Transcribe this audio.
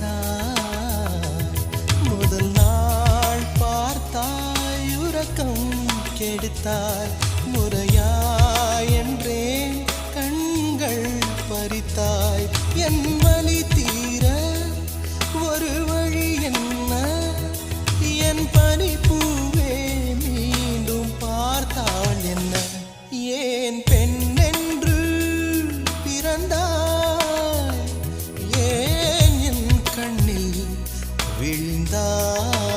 கெடுத்தாய். முதல் நாள் பார்த்தாய் உறக்கம் கெடுத்தாய். முறையா என்றேன் கண்கள் பறித்தாய். என் passar